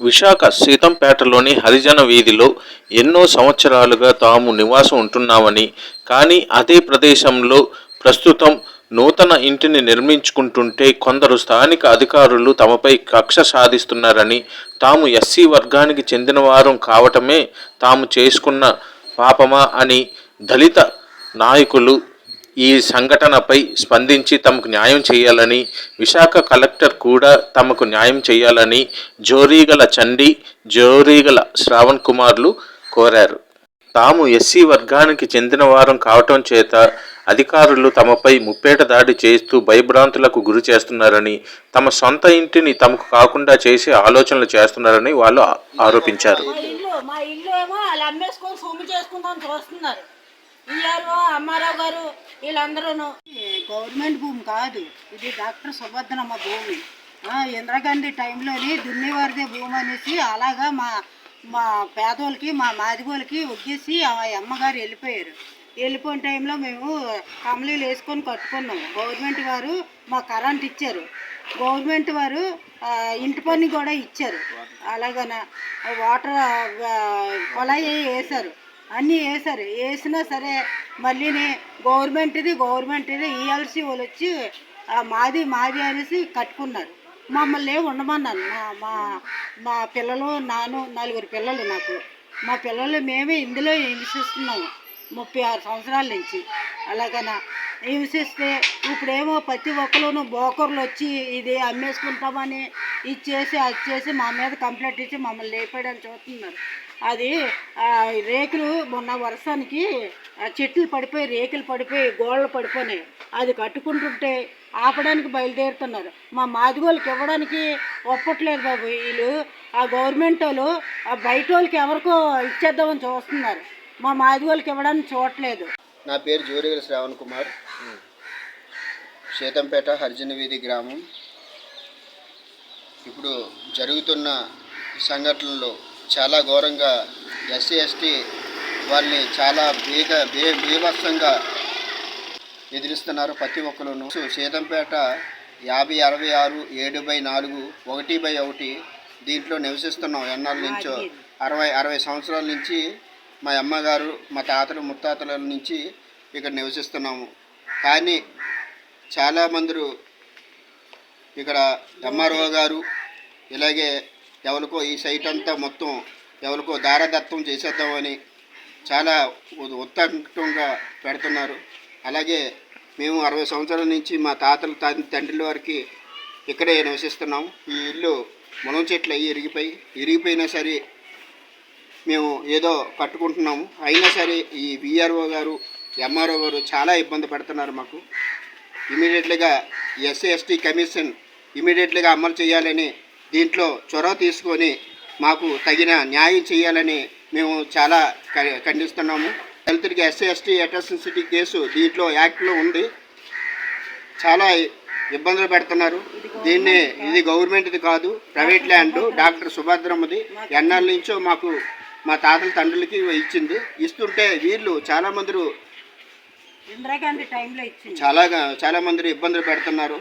విశాఖ సీతంపేటలోని హరిజన వీధిలో ఎన్నో సంవత్సరాలుగా తాము నివాసం ఉంటున్నామని కానీ అదే ప్రదేశంలో ప్రస్తుతం నూతన ఇంటిని నిర్మించుకుంటుంటే కొందరు స్థానిక అధికారులు తమపై కక్ష సాధిస్తున్నారని తాము ఎస్సీ వర్గానికి చెందిన వారం కావటమే తాము చేసుకున్న పాపమా అని దళిత నాయకులు ఈ సంఘటనపై స్పందించి తమకు న్యాయం చేయాలని విశాఖ కలెక్టర్ కూడా తమకు న్యాయం చేయాలని జోరీగల చండి జోరీగల శ్రావణ్ కుమార్లు కోరారు. తాము ఎస్సీ వర్గానికి చెందిన వారం కావటం చేత అధికారులు తమపై ముప్పేట దాడి చేస్తూ భయభ్రాంతులకు గురి చేస్తున్నారని తమ సొంత ఇంటిని తమకు కాకుండా చేసే ఆలోచనలు చేస్తున్నారని వాళ్ళు ఆరోపించారు. మా ఇల్లు ఏమో వాళ్ళు అమ్మేసుకొని సొమ్ము చేసుకుందాం చూస్తున్నారు. ఈఆర్ఓ అమ్మారావు గారు వీళ్ళందరూ గవర్నమెంట్ భూమి కాదు ఇది డాక్టర్ సుభద్రమ్మ భూమి. ఆ, ఇందిరాగాంధీ టైంలోని దున్నేవారిదే భూమి అనేసి అలాగా మా మా పేదోళ్ళకి మా మాదిగోళ్ళకి ఒగ్గేసి ఆ అమ్మగారు వెళ్ళిపోయారు. వెళ్ళిపోయిన టైంలో మేము కమలీలు వేసుకొని కట్టుకున్నాము గవర్నమెంట్ వారు మా కరెంట్ ఇచ్చారు. గవర్నమెంట్ వారు ఇంటి పని కూడా ఇచ్చారు. అలాగన వాటర్ కొలాయి వేశారు. అన్నీ వేశారు. వేసినా సరే మళ్ళీ గవర్నమెంట్ది గవర్నమెంట్ది ఈఎల్సీ వాళ్ళు వచ్చి మాది మాది అనేసి కట్టుకున్నారు. మమ్మల్ని ఏమి ఉండమన్నాను మా మా మా పిల్లలు నాను నలుగురు పిల్లలు నాకు. మా పిల్లలు మేమే ఇందులో హింసిస్తున్నాము ముప్పై ఆరు సంవత్సరాల నుంచి. అలాగన? హింసిస్తే ఇప్పుడేమో ప్రతి ఒక్కరును బోకర్లు వచ్చి ఇది అమ్మేసుకుంటామని ఇది చేసి అది చేసి మా మీద కంప్లైంట్ ఇచ్చి మమ్మల్ని లేపేయడానికి చూస్తున్నారు. అది రేకులు మొన్న వర్షానికి చెట్లు పడిపోయి రేకులు పడిపోయి గోడలు పడిపోయినాయి. అది కట్టుకుంటుంటే ఆపడానికి బయలుదేరుతున్నారు. మా మాదిగోళ్ళకి ఇవ్వడానికి ఒప్పట్లేదు బాబు. వీళ్ళు ఆ గవర్నమెంట్ వాళ్ళు ఆ బయట వాళ్ళకి ఎవరికో ఇచ్చేద్దామని చూస్తున్నారు. మా మాదిగోళ్ళకి ఇవ్వడానికి చూడట్లేదు. నా పేరు జోరిగల శ్రావణ్ కుమార్. సీతంపేట హరిజన వీధి గ్రామం. ఇప్పుడు జరుగుతున్న సంఘటనలు చాలా ఘోరంగా ఎస్సీ ఎస్టీ వాళ్ళని చాలా బేగ బే బీభత్సంగా ఎదిరిస్తున్నారు ప్రతి ఒక్కరును. సీతంపేట యాభై అరవై ఆరు ఏడు బై నాలుగు ఒకటి బై ఒకటి దీంట్లో నివసిస్తున్నాం. ఎన్నాళ్ళ నుంచో అరవై అరవై సంవత్సరాల నుంచి మా అమ్మగారు మా తాతలు ముత్తాతల నుంచి ఇక్కడ నివసిస్తున్నాము. కానీ చాలామంది ఇక్కడ ఎంఆర్ఓ గారు ఇలాగే ఎవరికో ఈ సైట్ అంతా మొత్తం ఎవరికో దారదత్తం చేసేద్దామని చాలా ఉత్తంగా పెడుతున్నారు. అలాగే మేము అరవై సంవత్సరాల నుంచి మా తాతల తండ్రుల వారికి ఇక్కడే నివసిస్తున్నాం. ఈ ఇల్లు మునం చెట్లు అయ్యి ఇరిగిపోయి ఇరిగిపోయినా సరే మేము ఏదో కట్టుకుంటున్నాము అయినా సరే ఈ విఆర్ఓ గారు ఎంఆర్ఓ గారు చాలా ఇబ్బంది పెడుతున్నారు మాకు. ఇమీడియట్లీగా ఎస్సీ ఎస్టీ కమిషన్ ఇమీడియట్లీగా అమలు చేయాలని దీంట్లో చొరవ తీసుకొని మాకు తగిన న్యాయం చేయాలని మేము చాలా క- ఖండిస్తున్నాము. దళితుడికి ఎస్సీ ఎస్టీ అట్రాసిటీ కేసు దీంట్లో యాక్ట్లో ఉంది. చాలా ఇబ్బందులు పెడుతున్నారు. దీన్ని ఇది గవర్నమెంట్ది కాదు ప్రైవేట్ ల్యాండ్ డాక్టర్ సుభద్రమ్మది. ఎన్నాళ్ళ నుంచో మాకు మా తాతల తండ్రులకి ఇచ్చింది. ఇస్తుంటే వీళ్ళు చాలా మంది ఇందిరాగాంధీ టైంలో ఇచ్చింది. చాలా చాలా మంది ఇబ్బందులు పెడుతున్నారు.